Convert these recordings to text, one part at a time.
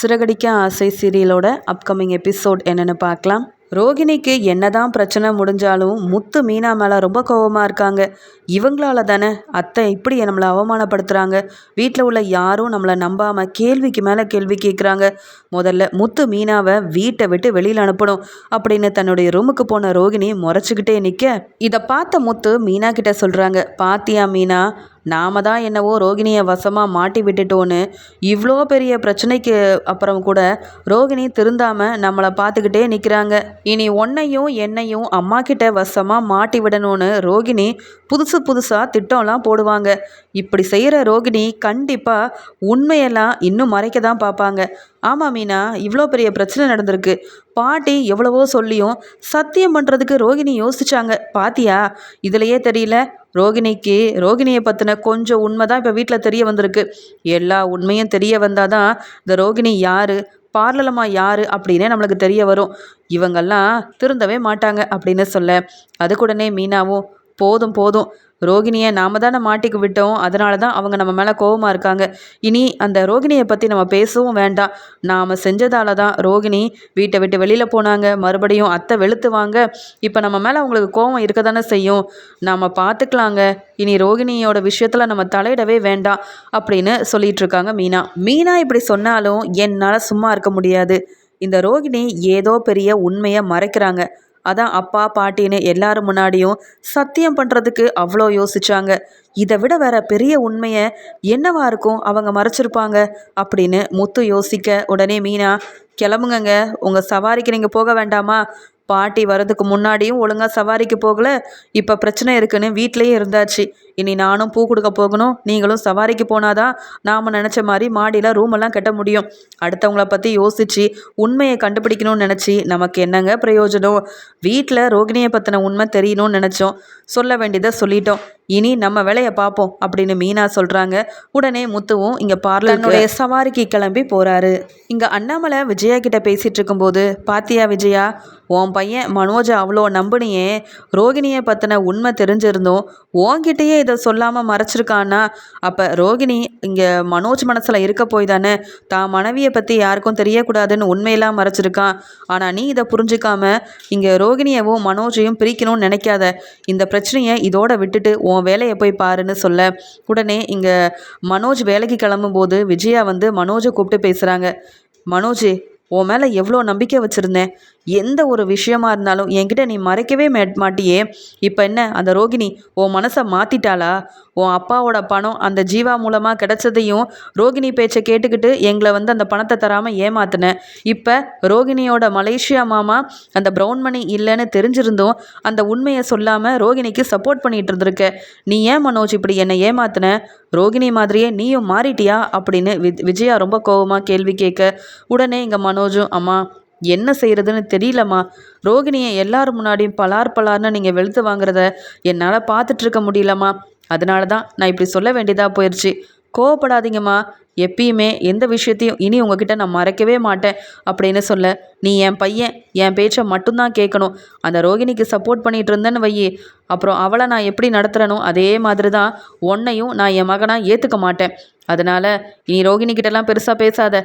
சிறகடிக்க ஆசை சீரியலோட upcoming episode என்னென்னு பார்க்கலாம். ரோகிணிக்கு என்னதான் பிரச்சனை முடிஞ்சாலும் முத்து மீனா மேலே ரொம்ப கோபமாக இருக்காங்க. இவங்களால தானே அத்தை இப்படி நம்மளை அவமானப்படுத்துகிறாங்க வீட்டில் உள்ள யாரும் நம்மளை நம்பாமல் கேள்விக்கு மேலே கேள்வி கேட்குறாங்க முதல்ல முத்து மீனாவை வீட்டை விட்டு வெளியில் அனுப்பணும் அப்படின்னு தன்னுடைய ரூமுக்கு போன ரோகிணி முறைச்சிக்கிட்டே நிற்க இதை பார்த்த முத்து மீனா கிட்ட சொல்கிறாங்க பாத்தியா மீனா நாம தான் என்னவோ ரோகிணியை வசமாக மாட்டி விட்டுட்டோன்னு இவ்வளோ பெரிய பிரச்சனைக்கு அப்புறம் கூட ரோகிணி திருந்தாமல் நம்மளை பார்த்துக்கிட்டே நிற்கிறாங்க இனி ஒன்னையும் என்னையும் அம்மா கிட்ட வசமாக மாட்டி விடணும்னு ரோகிணி புதுசு புதுசாக திட்டம்லாம் போடுவாங்க. இப்படி செய்கிற ரோகிணி கண்டிப்பாக உண்மையெல்லாம் இன்னும் மறைக்க தான் பார்ப்பாங்க. ஆமாம் மீனா இவ்வளோ பெரிய பிரச்சனை நடந்திருக்கு. பாட்டி எவ்வளவோ சொல்லியும் சத்தியம் பண்ணுறதுக்கு ரோகிணி யோசிச்சாங்க. பாத்தியா? இதுலையே தெரியல. ரோகிணிக்கு ரோகிணியை பற்றின கொஞ்சம் உண்மை தான் இப்போ வீட்டில் தெரிய வந்திருக்கு. எல்லா உண்மையும் தெரிய வந்தால் தான் இந்த ரோகிணி யார் பார்லலம்மா யார் அப்படின்னே நம்மளுக்கு தெரிய வரும். இவங்கெல்லாம் திருந்தவே மாட்டாங்க அப்படின்னு சொல்ல அதுக்குடனே மீனாவும் போதும் போதும். ரோகிணியை நாம தானே மாட்டிக்கு விட்டோம். அதனால தான் அவங்க நம்ம மேலே கோபமாக இருக்காங்க. இனி அந்த ரோகிணியை பற்றி நம்ம பேசவும் வேண்டாம். நாம் செஞ்சதால தான் ரோகிணி வீட்டை விட்டு வெளியில் போனாங்க. மறுபடியும் அத்தை வெளுத்துவாங்க. இப்போ நம்ம மேலே அவங்களுக்கு கோபம் இருக்க தானே செய்யும். நாம் பார்த்துக்கலாங்க இனி ரோகிணியோட விஷயத்தில் நம்ம தலையிடவே வேண்டாம் அப்படின்னு சொல்லிட்டு இருக்காங்க மீனா. மீனா இப்படி சொன்னாலும் என்னால் சும்மா இருக்க முடியாது. இந்த ரோகிணி ஏதோ பெரிய உண்மையை மறைக்கிறாங்க. அதான் அப்பா பாட்டின்னு எல்லாரும் முன்னாடியும் சத்தியம் பண்ணுறதுக்கு அவ்வளோ யோசிச்சாங்க. இதை விட வேற பெரிய உண்மையை என்னவா இருக்கும்? அவங்க மறைச்சிருப்பாங்க அப்படின்னு முத்து யோசிக்க உடனே மீனா கிளம்புங்கங்க. உங்கள் சவாரிக்கு நீங்கள் போக வேண்டாமா? பாட்டி வரதுக்கு முன்னாடியும் ஒழுங்காக சவாரிக்கு போகல. இப்போ பிரச்சனை இருக்குன்னு வீட்லேயே இருந்தாச்சு. இனி நானும் பூ கொடுக்க போகணும். நீங்களும் சவாரிக்கு போனாதான் நாம் நினச்ச மாதிரி மாடியில் ரூமெல்லாம் கட்ட முடியும். அடுத்தவங்கள பற்றி யோசித்து உண்மையை கண்டுபிடிக்கணும்னு நினச்சி நமக்கு என்னங்க பிரயோஜனம்? வீட்டில் ரோகிணியை பற்றின உண்மை தெரியணும்னு நினச்சோம். சொல்ல வேண்டியதை சொல்லிட்டோம். இனி நம்ம வேலையை பார்ப்போம் அப்படின்னு மீனா சொல்கிறாங்க உடனே முத்துவும் இங்கே பார்லருடைய சவாரிக்கு கிளம்பி போகிறாரு இங்கே அண்ணாமலை விஜயா கிட்ட பேசிகிட்டு இருக்கும்போது பாத்தியா விஜயா உன் பையன் மனோஜை அவ்வளோ நம்பினியே. ரோகிணியை பற்றின உண்மை தெரிஞ்சிருந்தோம். உன்கிட்டயே இதை சொல்லாமல் மறைச்சிருக்கான்னா அப்போ ரோகிணி இங்கே மனோஜ் மனசில் இருக்க போய் தானே தான் மனைவியை பற்றி யாருக்கும் தெரியக்கூடாதுன்னு உண்மையெல்லாம் மறைச்சிருக்கான் ஆனால் நீ இதை புரிஞ்சுக்காம இங்கே ரோகிணியவும் மனோஜையும் பிரிக்கணும்னு நினைக்காத. இந்த பிரச்சனையை இதோட விட்டுட்டு உன் வேலையை போய் பாருன்னு சொல்ல. உடனே இங்கே மனோஜ் வேலைக்கு கிளம்பும்போது விஜயா வந்து மனோஜை கூப்பிட்டு பேசுகிறாங்க மனோஜ் உன் மேலே எவ்வளோ நம்பிக்கை வச்சுருந்தேன். எந்த ஒரு விஷயமா இருந்தாலும் என்கிட்ட நீ மறைக்கவே மாட்டியே. இப்போ என்ன? அந்த ரோகிணி உன் மனசை மாற்றிட்டாளா உன் அப்பாவோட பணம் அந்த ஜீவா மூலமாக கிடைச்சதையும் ரோகிணி பேச்சை கேட்டுக்கிட்டு எங்களை வந்து அந்த பணத்தை தராமல் ஏமாத்தினேன் இப்போ ரோகிணியோட மலேசியா மாமா அந்த ப்ரௌன் மணி இல்லைன்னு தெரிஞ்சிருந்தோம் அந்த உண்மையை சொல்லாமல் ரோகிணிக்கு சப்போர்ட் பண்ணிகிட்டு இருந்திருக்க. நீ ஏன் மனோஜ் இப்படி என்னை ஏமாத்தின? ரோகிணி மாதிரியே நீயும் மாறிட்டியா? அப்படின்னு விஜயா ரொம்ப கோபமாக கேள்வி கேட்க உடனே இங்கே மனோஜும் அம்மா என்ன செய்கிறதுன்னு தெரியலம்மா. ரோகிணியை எல்லார் முன்னாடியும் பலார் பலார்னு நீங்கள் வெளுத்து வாங்குறத என்னால் பார்த்துட்ருக்க முடியலம்மா. அதனால தான் நான் இப்படி சொல்ல வேண்டியதாக போயிடுச்சு கோவப்படாதீங்கம்மா. எப்பயுமே எந்த விஷயத்தையும் இனி உங்ககிட்ட நான் மறைக்கவே மாட்டேன் அப்படின்னு சொல்ல நீ என் பையன் என் பேச்சை மட்டும்தான் கேட்கணும். அந்த ரோகிணிக்கு சப்போர்ட் பண்ணிகிட்டு இருந்தேன்னு வை அப்புறம் அவளை நான் எப்படி நடத்துகிறனோ அதே மாதிரி தான் உன்னையும் நான் என் மகனாக ஏற்றுக்க மாட்டேன். அதனால் நீ ரோகிணி கிட்டலாம் பெருசாக பேசாத.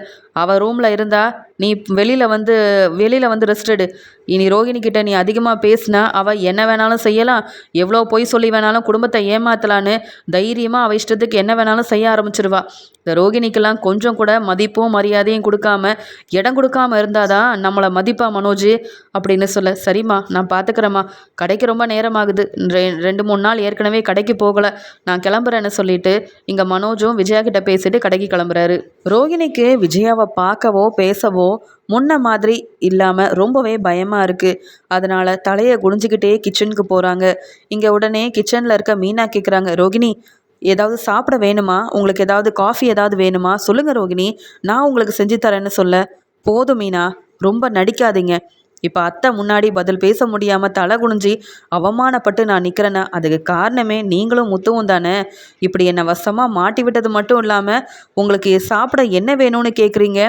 அவள் ரூமில் இருந்தால் நீ வெளியில் வந்து வெளியில் வந்து ரெஸ்ட் எடு. இனி ரோகிணி கிட்ட நீ அதிகமாக பேசினா அவள் என்ன வேணாலும் செய்யலாம். எவ்வளோ பொய் சொல்லி வேணாலும் குடும்பத்தை ஏமாத்தலான்னு தைரியமாக அவள் இஷ்டத்துக்கு என்ன வேணாலும் செய்ய ஆரம்பிச்சிருவா. இந்த ரோகிணிக்கெல்லாம் கொஞ்சம் கூட மதிப்பும் மரியாதையும் கொடுக்காம இடம் கொடுக்காம இருந்தாதான் நம்மளை மதிப்பா மனோஜ் அப்படின்னு சொல்ல சரிம்மா நான் பார்த்துக்கிறேம்மா கடைக்கு ரொம்ப நேரமாகுது. ரெ ரெண்டு மூணு நாள் ஏற்கனவே கடைக்கு போகலை. நான் கிளம்புறேன்னு சொல்லிட்டு இங்கே மனோஜும் விஜயா கிட்ட பேசிட்டு கடைக்கு கிளம்புறாரு. ரோகிணிக்கு விஜயாவை பார்க்கவோ பேசவோ முன்ன மாதிரி இல்லாமல் ரொம்பவே பயமாக இருக்குது அதனால் தலையை குடிஞ்சிக்கிட்டே கிச்சனுக்கு போகிறாங்க இங்கே உடனே கிச்சனில் இருக்க மீனா கேட்குறாங்க ரோகிணி ஏதாவது சாப்பிட வேணுமா? உங்களுக்கு ஏதாவது காஃபி ஏதாவது வேணுமா? சொல்லுங்கள் ரோகிணி. நான் உங்களுக்கு செஞ்சு தரேன்னு சொல்ல. போதும் மீனா. ரொம்ப நடிக்காதீங்க. இப்போ அத்தை முன்னாடி பதில் பேச முடியாமல் தலை குனிஞ்சி அவமானப்பட்டு நான் நிற்கிறேன்னா அதுக்கு காரணமே நீங்களும் முத்துவும் தானே? இப்படி என்னை வசமாக மாட்டி விட்டது மட்டும் இல்லாமல் உங்களுக்கு சாப்பிட என்ன வேணும்னு கேட்குறீங்க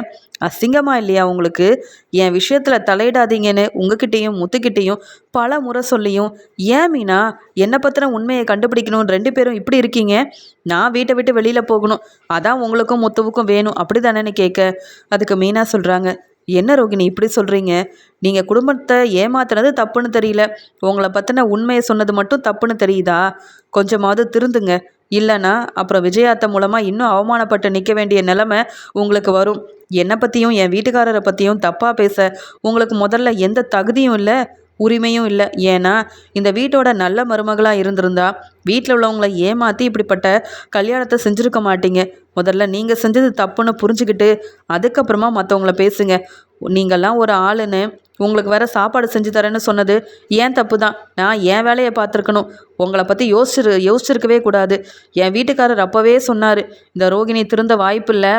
அசிங்கமா இல்லையா உங்களுக்கு? என் விஷயத்தில் தலையிடாதீங்கன்னு உங்ககிட்டேயும் முத்துக்கிட்டேயும் பல முறை சொல்லியும் ஏன் மீனா என்னை பற்றின உண்மையை கண்டுபிடிக்கணும் ரெண்டு பேரும் இப்படி இருக்கீங்க? நான் வீட்டை விட்டு வெளியில் போகணும். அதான் உங்களுக்கும் முத்துவுக்கும் வேணும். அப்படி தானேன்னு கேட்க? அதுக்கு மீனா சொல்கிறாங்க என்ன ரோகிணி இப்படி சொல்கிறீங்க நீங்கள் குடும்பத்தை ஏமாத்துனது தப்புன்னு தெரியல. உங்களை பற்றின உண்மையை சொன்னது மட்டும் தப்புன்னு தெரியுதா? கொஞ்சமாவது திருந்துங்க. இல்லைன்னா அப்புறம் விஜயாத்த மூலமாக இன்னும் அவமானப்பட்டு நிற்க வேண்டிய நிலமை உங்களுக்கு வரும். என்னை பற்றியும் என் வீட்டுக்காரரை பற்றியும் தப்பாக பேச. உங்களுக்கு முதல்ல எந்த தகுதியும் இல்லை. உரிமையும் இல்லை. ஏன்னா இந்த வீட்டோட நல்ல மருமகளாக இருந்திருந்தா வீட்டில் உள்ளவங்களை ஏமாற்றி இப்படிப்பட்ட கல்யாணத்தை செஞ்சுருக்க மாட்டீங்க. முதல்ல நீங்கள் செஞ்சது தப்புன்னு புரிஞ்சுக்கிட்டு அதுக்கப்புறமா மற்றவங்கள பேசுங்க. நீங்கள்லாம் ஒரு ஆளுன்னு உங்களுக்கு வேற சாப்பாடு செஞ்சு தரேன்னு சொன்னது ஏன் தப்பு தான் நான் என் வேலையை பார்த்துருக்கணும். உங்களை பற்றி யோசிச்சிரு யோசிச்சிருக்கவே கூடாது. என் வீட்டுக்காரர் அப்போவே சொன்னார் இந்த ரோகிணி திருந்த வாய்ப்பில்லை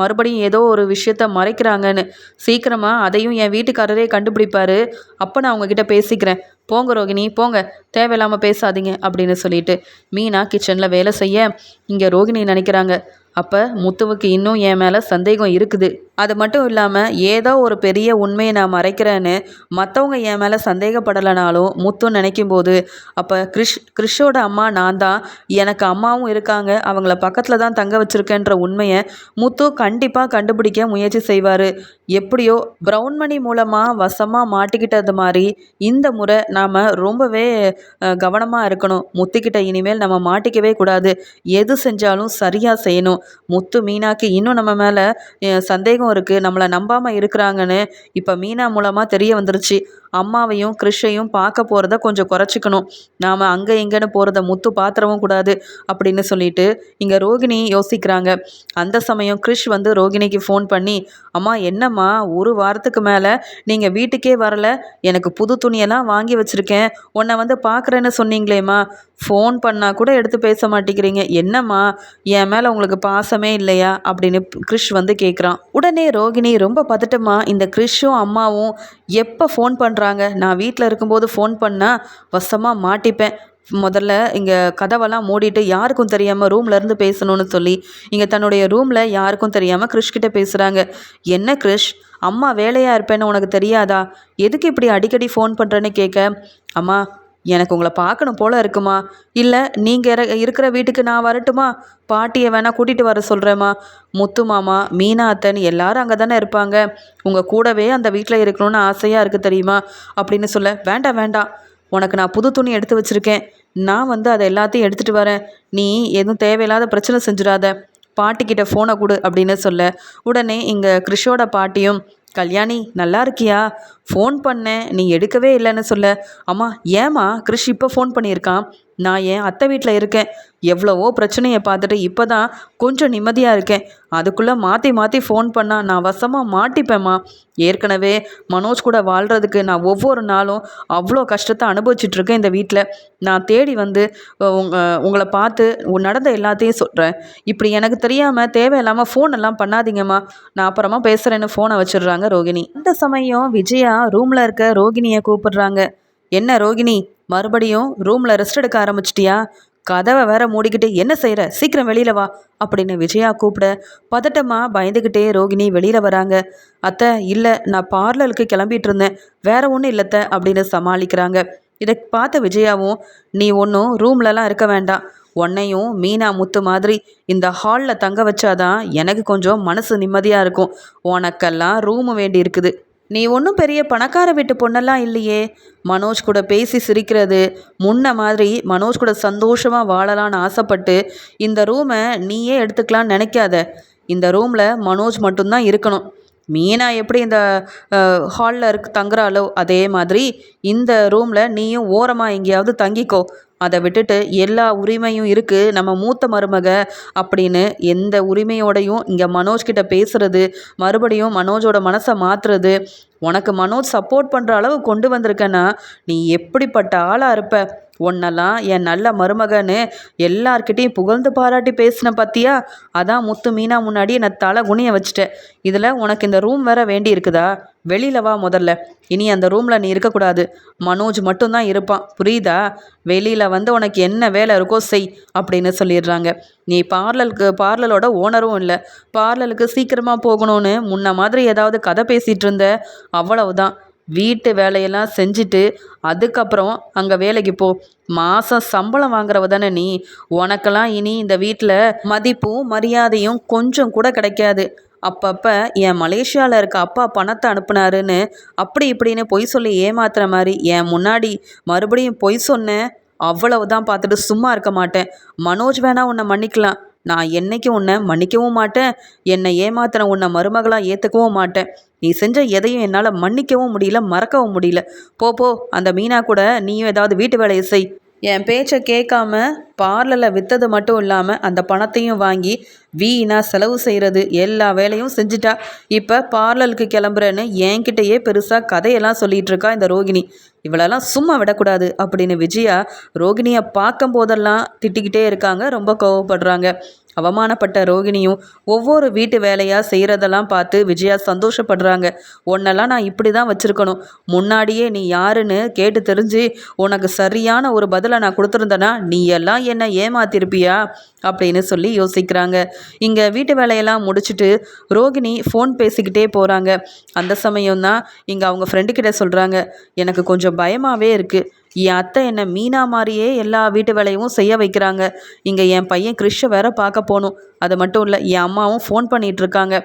மறுபடியும் ஏதோ ஒரு விஷயத்த மறைக்கிறாங்கன்னு. சீக்கிரமாக அதையும் என் வீட்டுக்காரரே கண்டுபிடிப்பார். அப்போ நான் உங்ககிட்ட பேசிக்கிறேன். போங்க ரோகிணி போங்க. தேவையில்லாமல் பேசாதீங்க அப்படின்னு சொல்லிட்டு மீனா கிச்சனில் வேலை செய்ய இங்கே ரோகிணி நினைக்கிறாங்க. அப்போ முத்துவுக்கு இன்னும் என் மேலே சந்தேகம் இருக்குது. அது மட்டும் இல்லாமல் ஏதோ ஒரு பெரிய உண்மையை நான் மறைக்கிறேன்னு மற்றவங்க என் மேலே சந்தேகப்படலைனாலும் முத்து நினைக்கும் போது அப்போ கிறிஷ் கிறிஷோட அம்மா நான் தான் எனக்கு அம்மாவும் இருக்காங்க அவங்கள பக்கத்தில் தான் தங்க வச்சுருக்கேன்ற உண்மையை முத்து கண்டிப்பாக கண்டுபிடிக்க முயற்சி செய்வார். எப்படியோ ப்ரௌன் மணி மூலமாக வசமாக மாட்டிக்கிட்டது மாதிரி இந்த முறை நாம் ரொம்பவே கவனமாக இருக்கணும். முத்துக்கிட்ட இனிமேல் நம்ம மாட்டிக்கவே கூடாது. எது செஞ்சாலும் சரியாக செய்யணும். முத்து மீனாக்கு இன்னும் நம்ம மேலே சந்தேகம் இருக்குது நம்மளை நம்பாமல் இருக்கிறாங்கன்னு இப்போ மீனா மூலமாக தெரிய வந்துருச்சு. அம்மாவையும் கிறிஷையும் பார்க்க போகிறத கொஞ்சம் குறைச்சிக்கணும். நாம் அங்கே எங்கேன்னு போகிறத முத்து பாத்திரவும் கூடாது அப்படின்னு சொல்லிட்டு இங்கே ரோகிணி யோசிக்கிறாங்க. அந்த சமயம் கிறிஷ் வந்து ரோகிணிக்கு ஃபோன் பண்ணி அம்மா என்னம்மா? ஒரு வாரத்துக்கு மேலே நீங்கள் வீட்டுக்கே வரல. எனக்கு புது துணியெல்லாம் வாங்கி வச்சுருக்கேன். உன்னை வந்து பார்க்குறேன்னு சொன்னீங்களேம்மா. ஃபோன் பண்ணால் கூட எடுத்து பேச மாட்டேங்கிறீங்க. என்னம்மா? என் மேலே உங்களுக்கு பாசமே இல்லையா? அப்படின்னு கிறிஷ் வந்து கேட்குறான் உடனே ரோகிணி ரொம்ப பதட்டமாக இந்த கிறிஷும் அம்மாவும் எப்போ ஃபோன் பண்ணுறாங்க நான் வீட்டில் இருக்கும்போது ஃபோன் பண்ணால் வசமாக மாட்டிப்பேன். முதல்ல இங்கே கதவெல்லாம் மூடிட்டு யாருக்கும் தெரியாமல் ரூம்லேருந்து இருந்து பேசணும்னு சொல்லி இங்கே தன்னுடைய ரூமில் யாருக்கும் தெரியாமல் கிறிஷ்கிட்ட பேசுகிறாங்க என்ன கிறிஷ் அம்மா வேலையாக இருப்பேன்னு உனக்கு தெரியாதா? எதுக்கு இப்படி அடிக்கடி ஃபோன் பண்ணுறேன்னு கேட்க? அம்மா எனக்கு உங்களை பார்க்கணும் போல இருக்குமா? இல்லை நீங்கள் இருக்கிற வீட்டுக்கு நான் வரட்டுமா? பாட்டியை வேணால் கூட்டிகிட்டு வர சொல்கிறேம்மா முத்து மாமா மீனா அத்தன் எல்லாரும் அங்கே தானே இருப்பாங்க. உங்கள் கூடவே அந்த வீட்டில் இருக்கணும்னு ஆசையாக இருக்குது தெரியுமா? அப்படின்னு சொல்ல வேண்டாம் வேண்டாம். உனக்கு நான் புது துணி எடுத்து வச்சுருக்கேன். நான் வந்து அதை எல்லாத்தையும் எடுத்துகிட்டு வரேன். நீ எதுவும் தேவையில்லாத பிரச்சனை செஞ்சிடாத. பாட்டிக்கிட்ட ஃபோனை கொடு அப்படின்னு சொல்ல உடனே இங்கே கிறிஷோட பாட்டியும் கல்யாணி நல்லா இருக்கியா? ஃபோன் பண்ணேன். நீ எடுக்கவே இல்லைன்னு சொல்ல. அம்மா ஏம்மா? கிறிஷ் இப்போ ஃபோன் பண்ணியிருக்கான். நான் என் அத்தை வீட்டில் இருக்கேன். எவ்வளவோ பிரச்சனையை பார்த்துட்டு இப்போ தான் கொஞ்சம் நிம்மதியாக இருக்கேன். அதுக்குள்ளே மாற்றி மாற்றி ஃபோன் பண்ணால் நான் வசமாக மாட்டிப்பேம்மா. ஏற்கனவே மனோஜ் கூட வாழ்கிறதுக்கு நான் ஒவ்வொரு நாளும் அவ்வளோ கஷ்டத்தை அனுபவிச்சிட்ருக்கேன் இந்த வீட்டில் நான் தேடி வந்து உங்கள் உங்களை பார்த்து நடந்த எல்லாத்தையும் சொல்கிறேன் இப்படி எனக்கு தெரியாமல் தேவையில்லாமல் ஃபோன் எல்லாம் பண்ணாதீங்கம்மா. நான் அப்புறமா பேசுகிறேன்னு ஃபோனை வச்சிடுறாங்க ரோகிணி. இந்த சமயம் விஜயா ரூமில் இருக்க ரோகிணியை கூப்பிடுறாங்க. என்ன ரோகிணி மறுபடியும் ரூமில் ரெஸ்ட் எடுக்க ஆரம்பிச்சிட்டியா? கதவை வேற மூடிக்கிட்டு என்ன செய்கிற சீக்கிரம் வெளியில் வா அப்படின்னு விஜயா கூப்பிட பதட்டமாக பயந்துக்கிட்டே ரோகிணி வெளியில் வராங்க. அத்தை இல்லை நான் பார்லருக்கு கிளம்பிட்டு இருந்தேன். வேற ஒன்றும் இல்லைத்த அப்படின்னு சமாளிக்கிறாங்க. இதை பார்த்த விஜயாவும் நீ ஒன்றும் ரூம்லலாம் இருக்க வேண்டாம். உன்னையும் மீனா முத்து மாதிரி இந்த ஹாலில் தங்க வச்சாதான் எனக்கு கொஞ்சம் மனசு நிம்மதியாக இருக்கும். உனக்கெல்லாம் ரூமு வேண்டி இருக்குது. நீ ஒன்றும் பெரிய பணக்கார வீட்டு பொண்ணெல்லாம் இல்லையே. மனோஜ் கூட பேசி சிரிக்கிறது. முன்ன மாதிரி மனோஜ் கூட சந்தோஷமாக வாழலான்னு ஆசைப்பட்டு இந்த ரூமை நீயே எடுத்துக்கலான்னு நினைக்காத. இந்த ரூமில் மனோஜ் மட்டும்தான் இருக்கணும். மீனா எப்படி இந்த ஹாலில் இருக்கு தங்குறாளோ அதே மாதிரி இந்த ரூமில் நீயும் ஓரமாக எங்கேயாவது தங்கிக்கோ. அதை விட்டுட்டு எல்லா உரிமையும் இருக்குது நம்ம மூத்த மருமக அப்படின்னு எந்த உரிமையோடையும் இங்கே மனோஜ் கிட்ட பேசுறது மறுபடியும் மனோஜோட மனசை மாற்றுறது உனக்கு மனோஜ் சப்போர்ட் பண்ணுற அளவு கொண்டு வந்திருக்கேன்னா நீ எப்படிப்பட்ட ஆளாக இருப்ப? உன்னெல்லாம் என் நல்ல மருமகன்னு எல்லார்கிட்டேயும் புகழ்ந்து பாராட்டி பேசின பத்தியா? அதான் முத்து மீனா முன்னாடி நான் தலை குனிய வச்சுட்டேன் இதில் உனக்கு இந்த ரூம் வேற வேண்டி இருக்குதா? வெளியில வா முதல்ல. இனி அந்த ரூமில் நீ இருக்கக்கூடாது. மனோஜ் மட்டும்தான் இருப்பான். புரியுதா? வெளியில் வந்து உனக்கு என்ன வேலை இருக்கோ செய் அப்படின்னு சொல்லிடுறாங்க. நீ பார்லருக்கு பார்லரோட ஓனரும் இல்லை. பார்லருக்கு சீக்கிரமாக போகணும்னு முன்ன மாதிரி ஏதாவது கதை பேசிகிட்டு இருந்த? அவ்வளவுதான். வீட்டு வேலையெல்லாம் செஞ்சுட்டு அதுக்கப்புறம் அங்கே வேலைக்கு போ. மாதம் சம்பளம் வாங்குறவ தானே நீ. உனக்கெல்லாம் இனி இந்த வீட்டில் மதிப்பும் மரியாதையும் கொஞ்சம் கூட கிடைக்காது. அப்பப்போ என் மலேசியாவில் இருக்க அப்பா பணத்தை அனுப்புனாருன்னு அப்படி இப்படின்னு பொய் சொல்லி ஏமாத்துற மாதிரி என் முன்னாடி மறுபடியும் பொய் சொன்னேன். அவ்வளவு தான் பார்த்துட்டு சும்மா இருக்க மாட்டேன். மனோஜ் வேணா உன்னை மன்னிக்கலாம். நான் என்னைக்கு உன்னை மன்னிக்கவும் மாட்டேன்? என்னை ஏமாத்தின உன்னை மருமகளாக ஏற்றுக்கவும் மாட்டேன். நீ செஞ்ச எதையும் என்னால் மன்னிக்கவும் முடியல மறக்கவும் முடியல. போ போ அந்த மீனா கூட நீயும் ஏதாவது வீட்டு வேலையை செய். என் பேச்சை கேட்காம பார்லரில் விற்றது மட்டும் இல்லாமல் அந்த பணத்தையும் வாங்கி வீணா செலவு செய்கிறது எல்லா வேலையும் செஞ்சுட்டா. இப்போ பார்லருக்கு கிளம்புறேன்னு என்கிட்டயே பெருசாக கதையெல்லாம் சொல்லிகிட்டு இருக்கா இந்த ரோகிணி. இவளெல்லாம் சும்மா விடக்கூடாது அப்படின்னு விஜயா ரோகிணியை பார்க்கும் போதெல்லாம் திட்டிக்கிட்டே இருக்காங்க. ரொம்ப கோவப்படுறாங்க. அவமானப்பட்ட ரோகிணியும் ஒவ்வொரு வீட்டு வேலையாக செய்கிறதெல்லாம் பார்த்து விஜயா சந்தோஷப்படுறாங்க. உன்னெல்லாம் நான் இப்படி தான் வச்சுருக்கணும். முன்னாடியே நீ யாருன்னு கேட்டு தெரிஞ்சு உனக்கு சரியான ஒரு பதிலை நான் கொடுத்துருந்தேன்னா நீ எல்லாம் என்னை ஏமாத்திருப்பியா? அப்படின்னு சொல்லி யோசிக்கிறாங்க. இங்கே வீட்டு வேலையெல்லாம் முடிச்சுட்டு ரோகிணி ஃபோன் பேசிக்கிட்டே போகிறாங்க அந்த சமயம்தான் இங்கே அவங்க ஃப்ரெண்டுக்கிட்ட சொல்கிறாங்க எனக்கு கொஞ்சம் பயமாகவே இருக்குது என் அத்தை என்னை மீனா மாதிரியே எல்லா வீட்டு வேலையும் செய்ய வைக்கிறாங்க. இங்கே என் பையன் கிறிஷை வேற பார்க்க போகணும். அது மட்டும் இல்லை என் அம்மாவும் ஃபோன் பண்ணிகிட்ருக்காங்க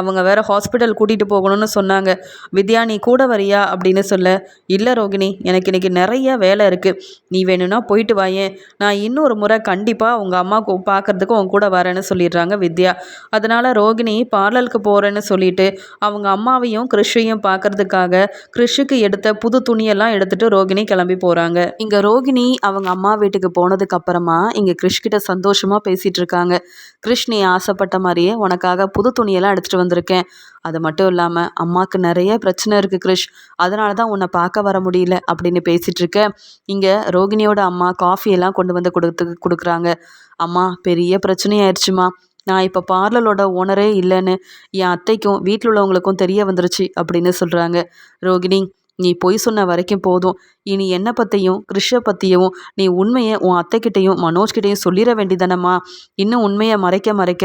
அவங்க வேற ஹாஸ்பிட்டல் கூட்டிகிட்டு போகணும்னு சொன்னாங்க. வித்யா நீ கூட வரியா? அப்படின்னு சொல்ல இல்லை ரோகிணி எனக்கு இன்னைக்கு நிறைய வேலை இருக்குது நீ வேணும்னா போயிட்டு வாயேன் நான் இன்னொரு முறை கண்டிப்பாக உங்கள் அம்மா பார்க்குறதுக்கு உன் கூட வரேன்னு சொல்லிடுறாங்க வித்யா. அதனால் ரோகிணி பார்லருக்கு போகிறேன்னு சொல்லிட்டு அவங்க அம்மாவையும் கிருஷையும் பார்க்கறதுக்காக கிருஷுக்கு எடுத்த புது துணியெல்லாம் எடுத்துகிட்டு ரோகிணி கிளம்பி போகிறாங்க இங்கே ரோகிணி அவங்க அம்மா வீட்டுக்கு போனதுக்கப்புறமா இங்கே கிருஷ்கிட்ட சந்தோஷமாக பேசிகிட்டு இருக்காங்க. கிறிஷ் நீ ஆசைப்பட்ட மாதிரியே உனக்காக புது துணியெல்லாம் எடுத்துகிட்டு வந்திருக்கேன். அது மட்டும் இல்லாமல் அம்மாவுக்கு நிறைய பிரச்சனை இருக்குது கிருஷ். அதனால தான் உன்னை பார்க்க வர முடியல அப்படின்னு பேசிகிட்டு இருக்க. இங்கே ரோகிணியோட அம்மா காஃபியெல்லாம் கொண்டு வந்து கொடுத்து கொடுக்குறாங்க. அம்மா பெரிய பிரச்சனையாயிடுச்சுமா நான் இப்போ பார்லரோட ஓனரே இல்லைன்னு என் அத்தைக்கும் வீட்டில் உள்ளவங்களுக்கும் தெரிய வந்துருச்சு அப்படின்னு சொல்கிறாங்க ரோகிணி நீ பொய் சொன்ன வரைக்கும் போதும். இனி என்னை பற்றியும் கிருஷை பற்றியும் நீ உண்மையை உன் அத்தைக்கிட்டையும் மனோஜ்கிட்டையும் சொல்லிட வேண்டிதானம்மா இன்னும் உண்மையை மறைக்க மறைக்க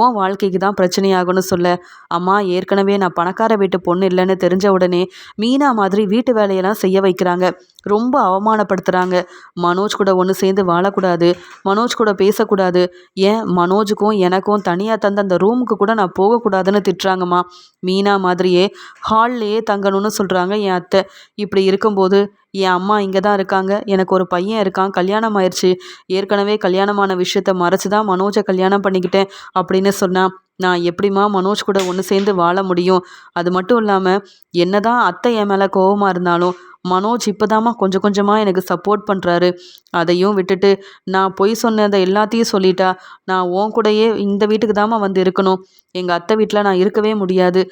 உன் வாழ்க்கைக்கு தான் பிரச்சனையாகும்னு சொல்ல. அம்மா ஏற்கனவே நான் பணக்கார வீட்டு பொண்ணு இல்லைன்னு தெரிஞ்ச உடனே மீனா மாதிரி வீட்டு வேலையெல்லாம் செய்ய வைக்கிறாங்க. ரொம்ப அவமானப்படுத்துகிறாங்க மனோஜ் கூட ஒன்று சேர்ந்து வாழக்கூடாது. மனோஜ் கூட பேசக்கூடாது. ஏன்? மனோஜுக்கும் எனக்கும் தனியாக தந்த அந்த ரூமுக்கு கூட நான் போகக்கூடாதுன்னு திட்டுறாங்கம்மா. மீனா மாதிரியே ஹால்லையே தங்கணும்னு சொல்கிறாங்க என் அத்தை. இப்படி இருக்கும்போது என் அம்மா இங்கே தான் இருக்காங்க. எனக்கு ஒரு பையன் இருக்கான். கல்யாணம் ஆயிடுச்சு ஏற்கனவே கல்யாணமான விஷயத்த மறைச்சி தான் மனோஜை கல்யாணம் பண்ணிக்கிட்டேன் அப்படின்னு சொன்னான் நான் எப்படிம்மா மனோஜ் கூட ஒன்று சேர்ந்து வாழ முடியும்? அது மட்டும் இல்லாமல் என்ன தான் அத்தை என் மேலே கோபமாக இருந்தாலும் மனோஜ் இப்போதாம்மா கொஞ்சம் கொஞ்சமாக எனக்கு சப்போர்ட் பண்ணுறாரு அதையும் விட்டுட்டு நான் பொய் சொன்னதை எல்லாத்தையும் சொல்லிட்டா நான் உன் கூடயே இந்த வீட்டுக்கு தாம்மா வந்து இருக்கணும். எங்கள் அத்தை வீட்டில் நான் இருக்கவே முடியாது.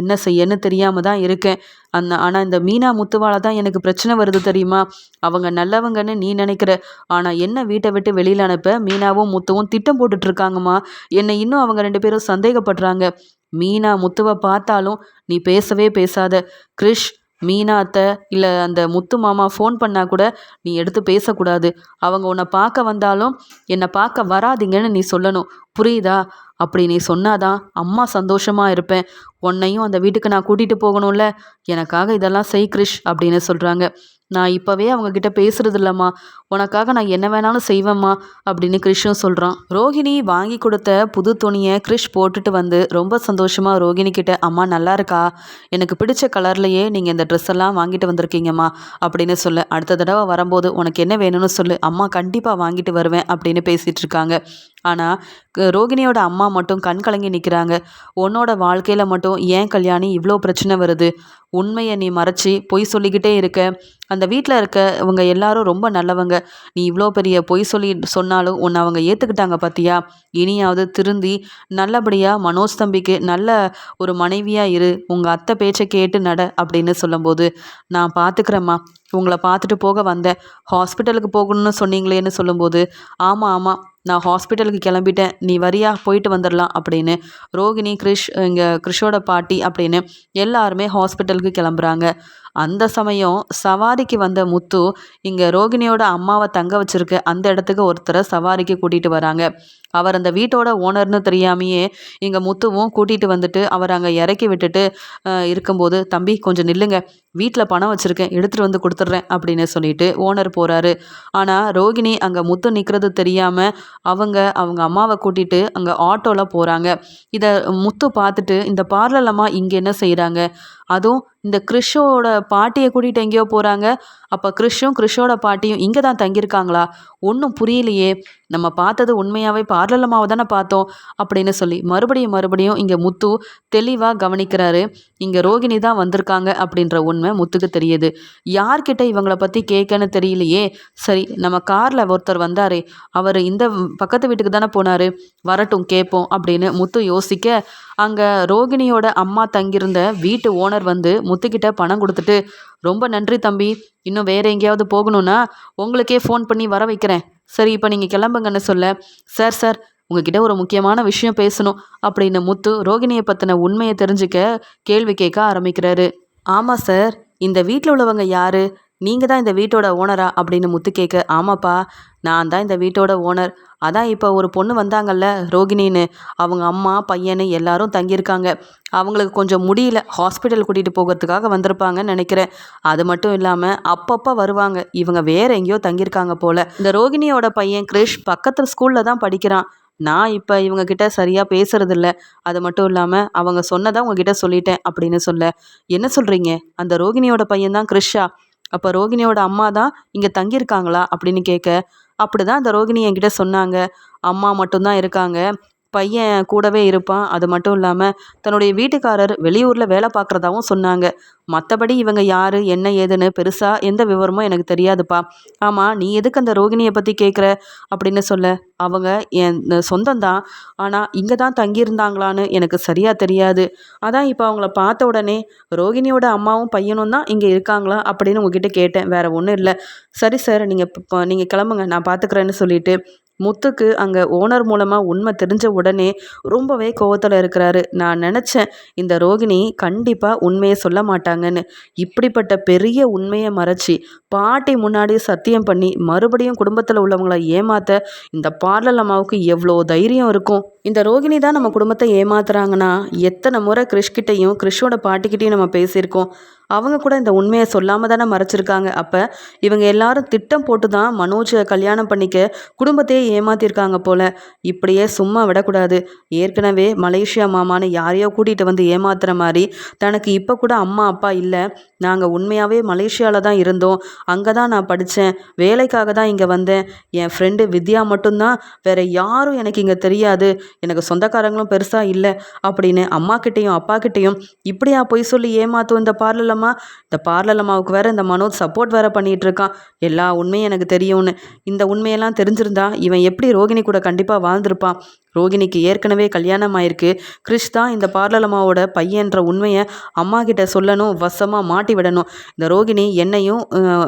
என்ன செய்யன்னு தெரியாமல் தான் இருக்கேன். அந்த ஆனால் இந்த மீனா முத்துவால தான் எனக்கு பிரச்சனை வருது தெரியுமா? அவங்க நல்லவங்கன்னு நீ நினைக்கிற. ஆனால் என்ன வீட்டை விட்டு வெளியில் அனுப்ப? மீனாவும் முத்துவும் திட்டம் போட்டுட்ருக்காங்கம்மா. என்னை இன்னும் அவங்க ரெண்டு பேரும் சந்தேகப்படுறாங்க. மீனா முத்துவை பார்த்தாலும் நீ பேசவே பேசாத. கிரிஷ் மீனா அத்தை இல்லை அந்த முத்து மாமா ஃபோன் பண்ணால் கூட நீ எடுத்து பேசக்கூடாது. அவங்க உன்னை பார்க்க வந்தாலும் என்னை பார்க்க வராதிங்கன்னு நீ சொல்லணும். புரியுதா? அப்படி நீ சொன்னாதான் அம்மா சந்தோஷமாக இருப்பேன். உன்னையும் அந்த வீட்டுக்கு நான் கூட்டிகிட்டு போகணும்ல. எனக்காக இதெல்லாம் செய் கிரிஷ் அப்படின்னு சொல்கிறாங்க நான் இப்போவே அவங்கக்கிட்ட பேசுறது இல்லைம்மா உனக்காக நான் என்ன வேணாலும் செய்வேம்மா அப்படின்னு கிறிஷும் சொல்கிறான் ரோஹிணி வாங்கி கொடுத்த புது துணியை கிருஷ் போட்டுட்டு வந்து ரொம்ப சந்தோஷமாக ரோஹிணி கிட்ட அம்மா நல்லா இருக்கா? எனக்கு பிடிச்ச கலர்லையே நீங்கள் இந்த ட்ரெஸ் எல்லாம் வாங்கிட்டு வந்திருக்கீங்கம்மா அப்படின்னு சொல்லு. அடுத்த தடவை வரும்போது உனக்கு என்ன வேணும்னு சொல்லு. அம்மா கண்டிப்பாக வாங்கிட்டு வருவேன் அப்படின்னு பேசிகிட்டு இருக்காங்க. ஆனால் ரோகிணியோட அம்மா மட்டும் கண் கலங்கி நிற்கிறாங்க உன்னோட வாழ்க்கையில் மட்டும் ஏன் கல்யாணி இவ்வளோ பிரச்சனை வருது? உண்மையை நீ மறைச்சி பொய் சொல்லிக்கிட்டே இருக்க. அந்த வீட்டில் இருக்க இவங்க எல்லாரும் ரொம்ப நல்லவங்க. நீ இவ்வளோ பெரிய பொய் சொல்லி சொன்னாலும் உன்னை அவங்க ஏற்றுக்கிட்டாங்க பார்த்தியா இனியாவது திருந்தி நல்லபடியாக மனோஜ் தம்பிக்கு நல்ல ஒரு மனைவியாக இரு. உங்கள் அத்தை பேச்சை கேட்டு நட அப்படின்னு சொல்லும்போது நான் பார்த்துக்கிறேம்மா உங்களை பார்த்துட்டு போக வந்தேன். ஹாஸ்பிட்டலுக்கு போகணும்னு சொன்னீங்களேன்னு சொல்லும்போது ஆமாம் ஆமாம் நான் ஹாஸ்பிட்டலுக்கு கிளம்பிட்டேன். நீ வரியா? போயிட்டு வந்துடலாம் அப்படின்னு. ரோகிணி கிரிஷ் இங்கே கிறிஷோட பாட்டி அப்படின்னு எல்லாருமே ஹாஸ்பிட்டலுக்கு கிளம்புறாங்க. அந்த சமயம் சவாரிக்கு வந்த முத்து இங்கே ரோகிணியோட அம்மாவை தங்க வச்சிருக்க அந்த இடத்துக்கு ஒருத்தரை சவாரிக்கு கூட்டிகிட்டு வராங்க. அவர் அந்த வீட்டோட ஓனர்னு தெரியாமையே இங்கே முத்துவும் கூட்டிகிட்டு வந்துட்டு அவர் அங்கே இறக்கி விட்டுட்டு இருக்கும்போது தம்பி கொஞ்சம் நில்லுங்க. வீட்டில் பணம் வச்சுருக்கேன். எடுத்துகிட்டு வந்து கொடுத்துட்றேன் அப்படின்னு சொல்லிட்டு ஓனர் போகிறாரு ஆனால் ரோகிணி அங்கே முத்து நிற்கிறது தெரியாமல் அவங்க அவங்க அம்மாவை கூட்டிகிட்டு அங்கே ஆட்டோவில் போகிறாங்க இதை முத்து பார்த்துட்டு இந்த பார்லலம்மா இங்கே என்ன செய்கிறாங்க அதுவும் இந்த கிறிஷோட பாட்டியை கூட்டிகிட்டு எங்கேயோ போகிறாங்க அப்போ கிறிஷும் கிறிஷோட பாட்டியும் இங்கே தான் தங்கியிருக்காங்களா? ஒன்றும் புரியலையே. நம்ம பார்த்தது உண்மையாகவே பார்லலமாவை தானே பார்த்தோம் அப்படின்னு சொல்லி மறுபடியும் மறுபடியும் இங்கே முத்து தெளிவாக கவனிக்கிறாரு. இங்கே ரோகிணி தான் வந்திருக்காங்க அப்படின்ற உண்மை முத்துக்கு தெரியுது. யார்கிட்ட இவங்கள பற்றி கேட்கன்னு தெரியலையே. சரி நம்ம காரில் ஒருத்தர் வந்தாரே அவர் இந்த பக்கத்து வீட்டுக்கு தானே போனார். வரட்டும் கேட்போம் அப்படின்னு முத்து யோசிக்க அங்கே ரோகிணியோட அம்மா தங்கியிருந்த வீட்டு ஓனர் வந்து முத்துக்கிட்ட பணம் கொடுத்துட்டு ரொம்ப நன்றி தம்பி. இன்னும் வேறு எங்கேயாவது போகணுன்னா உங்களுக்கே ஃபோன் பண்ணி வர வைக்கிறேன். சரி இப்போ நீங்கள் கிளம்புங்கன்னு சொல்ல சார் சார் உங்ககிட்ட ஒரு முக்கியமான விஷயம் பேசணும் அப்படின்னு முத்து ரோகிணியை பற்றின உண்மையை தெரிஞ்சுக்க கேள்வி கேட்க ஆரம்பிக்கிறாரு. ஆமாம் சார். இந்த வீட்டில் உள்ளவங்க யார்? நீங்கள் தான் இந்த வீட்டோட ஓனரா அப்படின்னு முத்து கேட்க ஆமாப்பா நான் தான் இந்த வீட்டோட ஓனர். அதான் இப்போ ஒரு பொண்ணு வந்தாங்கல்ல ரோகிணின்னு. அவங்க அம்மா பையனு எல்லாரும் தங்கியிருக்காங்க. அவங்களுக்கு கொஞ்சம் முடியல. ஹாஸ்பிட்டல் கூட்டிகிட்டு போகிறதுக்காக வந்திருப்பாங்கன்னு நினைக்கிறேன். அது மட்டும் இல்லாமல் அப்பப்போ வருவாங்க. இவங்க வேற எங்கேயோ தங்கியிருக்காங்க போல். இந்த ரோகிணியோட பையன் கிரிஷ் பக்கத்தில் ஸ்கூலில் தான் படிக்கிறான். நான் இப்போ இவங்கக்கிட்ட சரியாக பேசுறதில்ல. அது மட்டும் இல்லாமல் அவங்க சொன்னதை உங்ககிட்ட சொல்லிட்டேன் அப்படின்னு சொல்ல. என்ன சொல்கிறீங்க அந்த ரோகிணியோட பையன் தான் கிரிஷா அப்போ ரோகிணியோட அம்மா தான் இங்கே தங்கியிருக்காங்களா அப்படின்னு கேட்க அப்படி தான் அந்த ரோகிணி என்கிட்ட சொன்னாங்க. அம்மா மட்டும்தான் இருக்காங்க. பையன் கூடவே இருப்பான். அது மட்டும் இல்லாமல் தன்னுடைய வீட்டுக்காரர் வெளியூரில் வேலை பார்க்குறதாவும் சொன்னாங்க. மற்றபடி இவங்க யார் என்ன ஏதுன்னு பெருசாக எந்த விவரமும் எனக்கு தெரியாதுப்பா. ஆமாம் நீ எதுக்கு அந்த ரோகிணியை பற்றி கேட்குற அப்படின்னு சொல்ல அவங்க என் சொந்தம் தான். ஆனால் இங்கே தான் தங்கியிருந்தாங்களான்னு எனக்கு சரியாக தெரியாது. அதான் இப்போ அவங்கள பார்த்த உடனே ரோகிணியோட அம்மாவும் பையனும் தான் இங்கே இருக்காங்களா அப்படின்னு உங்ககிட்ட கேட்டேன். வேறு ஒன்றும் இல்லை. சரி சார் நீங்கள் இப்போ நீங்கள் கிளம்புங்க நான் பார்த்துக்குறேன்னு சொல்லிட்டு முத்துக்கு அங்கே ஓனர் மூலமாக உண்மை தெரிஞ்ச உடனே ரொம்பவே கோவத்தில் இருக்கிறாரு. நான் நினச்சேன் இந்த ரோகிணி கண்டிப்பாக உண்மையை சொல்ல மாட்டாங்கன்னு. இப்படிப்பட்ட பெரிய உண்மையை மறைச்சி பாட்டி முன்னாடி சத்தியம் பண்ணி மறுபடியும் குடும்பத்தில் உள்ளவங்களை ஏமாற்ற இந்த பார்லர் அம்மாவுக்கு எவ்வளோ தைரியம் இருக்கும்? இந்த ரோகிணி தான் நம்ம குடும்பத்தை ஏமாத்துறாங்கன்னா எத்தனை முறை கிறிஷ்கிட்டையும் கிறிஷோட பாட்டிக்கிட்டையும் நம்ம பேசியிருக்கோம். அவங்க கூட இந்த உண்மையை சொல்லாமல் தானே மறைச்சிருக்காங்க. அப்போ இவங்க எல்லாரும் திட்டம் போட்டு தான் மனோஜை கல்யாணம் பண்ணிக்க குடும்பத்தையே ஏமாத்திருக்காங்க போல். இப்படியே சும்மா விடக்கூடாது. ஏற்கனவே மலேசியா மாமான்னு யாரையோ கூட்டிகிட்டு வந்து ஏமாத்துற மாதிரி தனக்கு இப்போ கூட அம்மா அப்பா இல்லை. நாங்கள் உண்மையாகவே மலேசியாவில் தான் இருந்தோம். அங்கே தான் நான் படித்தேன் வேலைக்காக தான் இங்கே வந்தேன். என் ஃப்ரெண்டு வித்யா மட்டும்தான். வேறு யாரும் எனக்கு இங்கே தெரியாது. எனக்கு சொந்தக்காரங்களும் பெருசாக இல்லை அப்படின்னு அம்மாக்கிட்டேயும் அப்பாக்கிட்டேயும் இப்படியா போய் சொல்லி ஏமாத்தும் இந்த பார்லலம்மா? இந்த பார்லலம்மாவுக்கு வேறு இந்த மனோஜ் சப்போர்ட் வேறு பண்ணிகிட்ருக்கான் எல்லா உண்மையும் எனக்கு தெரியும்னு. இந்த உண்மையெல்லாம் தெரிஞ்சிருந்தா இவன் எப்படி ரோகிணி கூட கண்டிப்பாக வாழ்ந்திருப்பான். ரோகிணிக்கு ஏற்கனவே கல்யாணம் ஆயிருக்கு கிறிஷ் தான் இந்த பார்லலம்மாவோட பையன்ற உண்மையை அம்மா கிட்ட சொல்லணும் வசமாக மாட்டி விடணும். இந்த ரோகிணி என்னையும்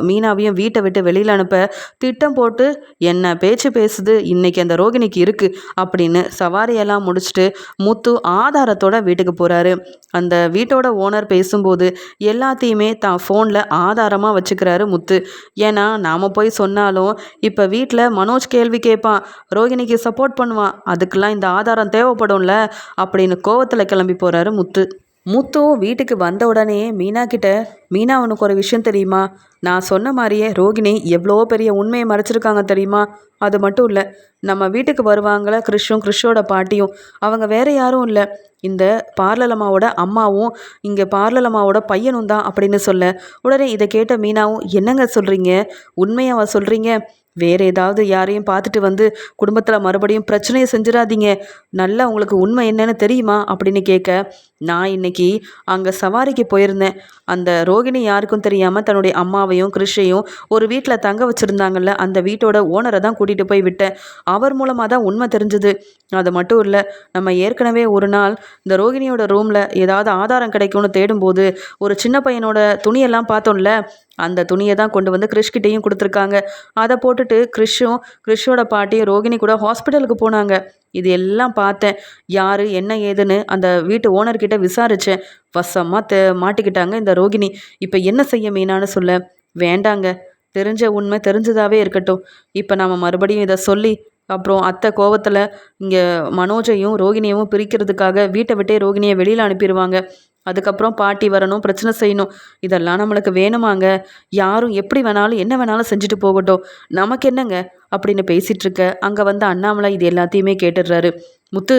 மீனாவையும் வீட்டை விட்டு வெளியில் அனுப்ப திட்டம் போட்டு என்ன பேச்சு பேசுது இன்னைக்கு அந்த ரோகிணிக்கு இருக்குது அப்படின்னு சவாரியெல்லாம் முடிச்சுட்டு முத்து ஆதாரத்தோட வீட்டுக்கு போகிறாரு அந்த வீட்டோட ஓனர் பேசும்போது எல்லாத்தையுமே தான் ஃபோனில் ஆதாரமாக வச்சுக்கிறாரு முத்து. ஏன்னா நாம் போய் சொன்னாலும் இப்போ வீட்டில் மனோஜ் கேள்வி கேட்பான் ரோகிணிக்கு சப்போர்ட் பண்ணுவான். அதுக்கு அதுக்கெல்லாம் இந்த ஆதாரம் தேவைப்படும்ல அப்படின்னு கோவத்தில் கிளம்பி போகிறாரு முத்து. முத்து வீட்டுக்கு வந்த உடனே மீனா கிட்ட மீனா உனக்கு ஒரு விஷயம் தெரியுமா? நான் சொன்ன மாதிரியே ரோகிணி எவ்வளோ பெரிய உண்மையை மறைச்சிருக்காங்க தெரியுமா? அது மட்டும் இல்லை நம்ம வீட்டுக்கு வருவாங்கள கிறிஷும் கிறிஷோட பாட்டியும். அவங்க வேற யாரும் இல்லை. இந்த பார்லலம்மாவோட அம்மாவும் இங்கே பார்லலம்மாவோட பையனும் தான் அப்படின்னு சொல்ல உடனே இதை கேட்ட மீனாவும் என்னங்க சொல்கிறீங்க உண்மையாக சொல்கிறீங்க வேறு ஏதாவது யாரையும் பார்த்துட்டு வந்து குடும்பத்தில் மறுபடியும் பிரச்சனையை செஞ்சிடாதீங்க. நல்லா உங்களுக்கு உண்மை என்னன்னு தெரியுமா? அப்படின்னு கேட்க நான் இன்னைக்கு அங்கே சவாரிக்கு போயிருந்தேன். அந்த ரோகிணி யாருக்கும் தெரியாமல் தன்னுடைய அம்மாவையும் கிருஷையும் ஒரு வீட்டில் தங்க வச்சுருந்தாங்கல்ல அந்த வீட்டோட ஓனரை தான் கூட்டிகிட்டு போய் விட்டேன். அவர் மூலமாக தான் உண்மை தெரிஞ்சுது. அது மட்டும் இல்லை நம்ம ஏற்கனவே ஒரு நாள் இந்த ரோகிணியோட ரூமில் ஏதாவது ஆதாரம் கிடைக்கும்னு தேடும்போது ஒரு சின்ன பையனோட துணியெல்லாம் பார்த்தோம்ல அந்த துணியை தான் கொண்டு வந்து கிறிஷ்கிட்டையும் கொடுத்துருக்காங்க. அதை போட்டுட்டு கிறிஷும் கிறிஷோட பாட்டியும் ரோகிணி கூட ஹாஸ்பிட்டலுக்கு போனாங்க. இது எல்லாம் பார்த்தேன். யார் என்ன ஏதுன்னு அந்த வீட்டு ஓனர்கிட்ட விசாரித்தேன் வசமாக தே மாட்டிக்கிட்டாங்க இந்த ரோகிணி. இப்போ என்ன செய்ய மீனான்னு சொல்ல. வேண்டாங்க. தெரிஞ்ச உண்மை தெரிஞ்சதாகவே இருக்கட்டும். இப்போ நாம் மறுபடியும் இதை சொல்லி அப்புறம் அத்தை கோவத்தில் இங்கே மனோஜையும் ரோகிணியவும் பிரிக்கிறதுக்காக வீட்டை விட்டே ரோகிணியை வெளியில் அனுப்பிடுவாங்க. அதுக்கப்புறம் பாட்டி வரணும் பிரச்சனை செய்யணும். இதெல்லாம் நம்மளுக்கு வேணுமாங்க. யாரும் எப்படி வேணாலும் என்ன வேணாலும் செஞ்சுட்டு போகட்டும். நமக்கு என்னங்க? அப்படின்னு பேசிகிட்ருக்க அங்கே வந்து அண்ணாமலை இது எல்லாத்தையுமே கேட்டுடுறாரு. முத்து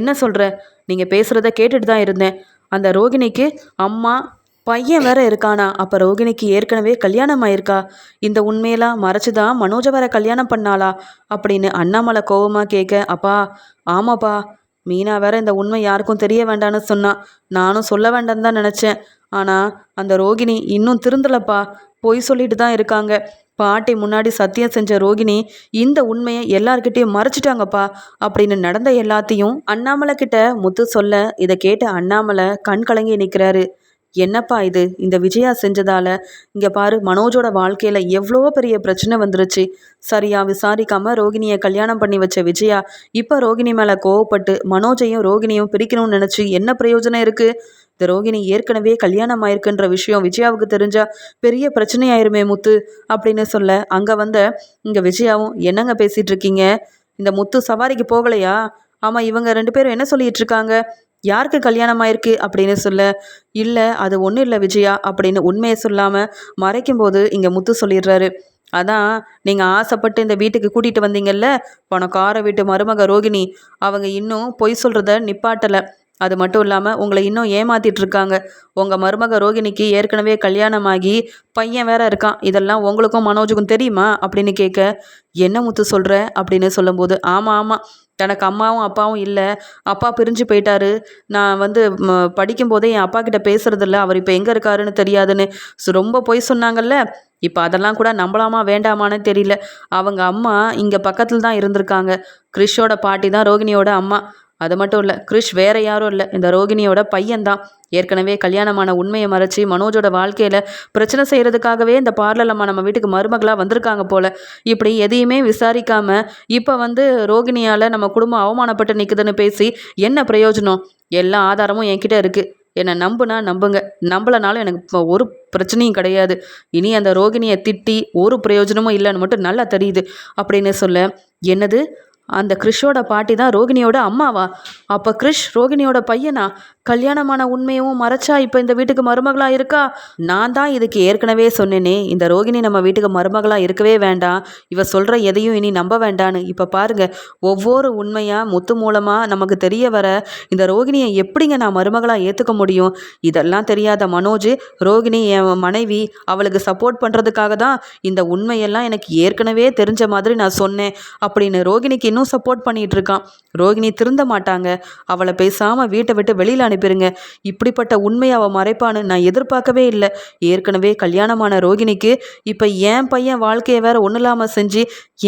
என்ன சொல்கிற நீங்கள் பேசுகிறத கேட்டுட்டு தான் இருந்தேன். அந்த ரோகிணிக்கு அம்மா பையன் வேற இருக்கானா? அப்போ ரோகிணிக்கு ஏற்கனவே கல்யாணம் ஆயிருக்கா? இந்த உண்மையெல்லாம் மறைச்சு தான் மனோஜ வேற கல்யாணம் பண்ணாளா? அப்படின்னு அண்ணாமலை கோவமாக கேட்க அப்பா ஆமாப்பா மீனா வேற இந்த உண்மை யாருக்கும் தெரிய வேண்டான்னு சொன்னா. நானும் சொல்ல வேண்டாம்னு தான் நினச்சேன். ஆனால் அந்த ரோகிணி இன்னும் திருந்தலப்பா. பொய் சொல்லிட்டு தான் இருக்காங்க. பாட்டி முன்னாடி சத்தியம் செஞ்ச ரோகிணி இந்த உண்மையை எல்லார்கிட்டையும் மறைச்சிட்டாங்கப்பா அப்படின்னு நடந்த எல்லாத்தையும் அண்ணாமலை கிட்ட முத்து சொல்ல இதை கேட்ட அண்ணாமலை கண் கலங்கி நிற்கிறாரு என்னப்பா இது? இந்த விஜயா செஞ்சதால இங்கே பாரு மனோஜோட வாழ்க்கையில் எவ்வளோ பெரிய பிரச்சனை வந்துருச்சு. சரியா விசாரிக்காம ரோகிணியை கல்யாணம் பண்ணி வச்ச விஜயா இப்போ ரோகிணி மேலே கோவப்பட்டு மனோஜையும் ரோகிணியும் பிரிக்கணும்னு நினச்சி என்ன பிரயோஜனம் இருக்குது இந்த ரோகிணி ஏற்கனவே கல்யாணம் ஆயிருக்குன்ற விஷயம் விஜயாவுக்கு தெரிஞ்சா பெரிய பிரச்சனையாயிருமே முத்து அப்படின்னு சொல்ல அங்கே வந்த இங்கே விஜயாவும் என்னங்க பேசிகிட்டு இருக்கீங்க இந்த முத்து சவாரிக்கு போகலையா? ஆமாம் இவங்க ரெண்டு பேரும் என்ன சொல்லிட்டு இருக்காங்க யாருக்கு கல்யாணம் ஆயிருக்கு அப்படின்னு சொல்ல இல்லை அது ஒன்றும் இல்லை விஜயா அப்படின்னு உண்மையை சொல்லாமல் மறைக்கும்போது இங்கே முத்து சொல்லிடுறாரு. அதான் நீங்கள் ஆசைப்பட்டு இந்த வீட்டுக்கு கூட்டிகிட்டு வந்தீங்கல்ல? பணக்கார வீட்டு மருமக ரோகிணி அவங்க இன்னும் பொய் சொல்கிறத நிப்பாட்டலை. அது மட்டும் இல்லாமல் உங்களை இன்னும் ஏமாத்திட்டு இருக்காங்க உங்கள் மருமக ரோகிணிக்கு ஏற்கனவே கல்யாணமாகி பையன் வேற இருக்கான். இதெல்லாம் உங்களுக்கும் மனோஜுக்கும் தெரியுமா? அப்படின்னு கேட்க என்ன முத்து சொல்கிற அப்படின்னு சொல்லும்போது ஆமாம் ஆமாம் தனக்கு அம்மாவும் அப்பாவும் இல்லை. அப்பா பிரிஞ்சு போயிட்டாரு. நான் வந்து படிக்கும்போதே என் அப்பா கிட்ட பேசுறதில்ல. அவர் இப்போ எங்கே இருக்காருன்னு தெரியாதுன்னு ரொம்ப பொய் சொன்னாங்கல்ல. இப்போ அதெல்லாம் கூட நம்பலாமா வேண்டாமான்னு தெரியல. அவங்க அம்மா இங்கே பக்கத்தில் தான் இருந்திருக்காங்க. கிறிஷோட பாட்டி தான் ரோகிணியோட அம்மா. அது மட்டும் இல்லை கிறிஷ் வேற யாரும் இல்லை. இந்த ரோகிணியோட பையன்தான். ஏற்கனவே கல்யாணமான உண்மையை மறைச்சி மனோஜோட வாழ்க்கையில் பிரச்சனை செய்கிறதுக்காகவே இந்த பார்லர் அம்மா நம்ம வீட்டுக்கு மருமகளாக வந்திருக்காங்க போல். இப்படி எதையுமே விசாரிக்காம இப்போ வந்து ரோகிணியால் நம்ம குடும்பம் அவமானப்பட்டு நிற்குதுன்னு பேசி என்ன பிரயோஜனம்? எல்லா ஆதாரமும் என்கிட்ட இருக்குது என்னை நம்புனா நம்புங்க. நம்பலனாலும் எனக்கு இப்போ ஒரு பிரச்சனையும் கிடையாது. இனி அந்த ரோகிணியை திட்டி ஒரு பிரயோஜனமும் இல்லைன்னு மட்டும் நல்லா தெரியுது. அப்படின்னு சொல்ல என்னது? அந்த கிறிஷோட பாட்டி தான் ரோகிணியோட அம்மாவா? அப்போ கிறிஷ் ரோகிணியோட பையனா? கல்யாணமான உண்மையும் மறைச்சா இப்போ இந்த வீட்டுக்கு மருமகளாக இருக்கா? நான் தான் இதுக்கு ஏற்கனவே சொன்னேனே இந்த ரோகிணி நம்ம வீட்டுக்கு மருமகளாக இருக்கவே வேண்டாம். இவ சொல்கிற எதையும் இனி நம்ப வேண்டான்னு. இப்போ பாருங்க ஒவ்வொரு உண்மையாக முத்து மூலமாக நமக்கு தெரிய வர இந்த ரோகிணியை எப்படிங்க நான் மருமகளாக ஏற்றுக்க முடியும்? இதெல்லாம் தெரியாத மனோஜ் ரோகிணி என் மனைவி அவளுக்கு சப்போர்ட் பண்ணுறதுக்காக தான் இந்த உண்மையெல்லாம் எனக்கு ஏற்கனவே தெரிஞ்ச மாதிரி நான் சொன்னேன். அப்படின்னு ரோகிணிக்கு இன்னும் சப்போர்ட் பண்ணிகிட்டு இருக்கான் ரோகிணி திருந்த மாட்டாங்க. அவளை பேசாமல் வீட்டை விட்டு வெளியில் அனுப்பிடுங்க இப்படிப்பட்ட உண்மையை அவள் மறைப்பான்னு நான் எதிர்பார்க்கவே இல்லை. ஏற்கனவே கல்யாணமான ரோகிணிக்கு இப்போ என் பையன் வாழ்க்கையை வேற ஒன்றும் இல்லாமல் செஞ்சு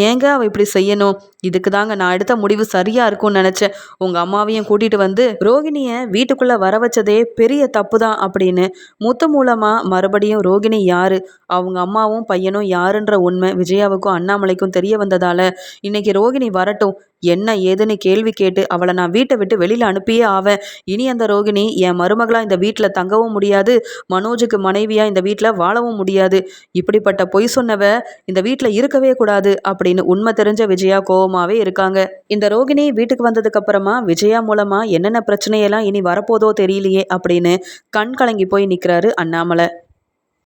ஏங்க அவள் இப்படி செய்யணும்? இதுக்கு தாங்க நான் எடுத்த முடிவு சரியாக இருக்கும்னு நினச்சேன். உங்கள் அம்மாவையும் கூட்டிகிட்டு வந்து ரோகிணியை வீட்டுக்குள்ளே வர வச்சதே பெரிய தப்பு தான் அப்படின்னு. முத்து மூலமாக மறுபடியும் ரோகிணி யார்? அவங்க அம்மாவும் பையனும் யாருன்ற உண்மை விஜயாவுக்கும் அண்ணாமலைக்கும் தெரிய வந்ததால் இன்னைக்கு ரோகிணி வரட்டும். என்ன ஏதுன்னு கேள்வி கேட்டு அவளை நான் வீட்டை விட்டு வெளியில் அனுப்பியே ஆவேன். இனி அந்த ரோகிணி என் மருமகளாக இந்த வீட்டில் தங்கவும் முடியாது. மனோஜுக்கு மனைவியாக இந்த வீட்டில் வாழவும் முடியாது. இப்படிப்பட்ட பொய் சொன்னவ இந்த வீட்டில் இருக்கவே கூடாது அப்படின்னு உண்மை தெரிஞ்ச விஜயா கோபமாகவே இருக்காங்க. இந்த ரோகிணி வீட்டுக்கு வந்ததுக்கு அப்புறமா விஜயா மூலமாக என்னென்ன பிரச்சனையெல்லாம் இனி வரப்போதோ தெரியலையே அப்படின்னு கண் கலங்கி போய் நிற்கிறாரு அண்ணாமலை.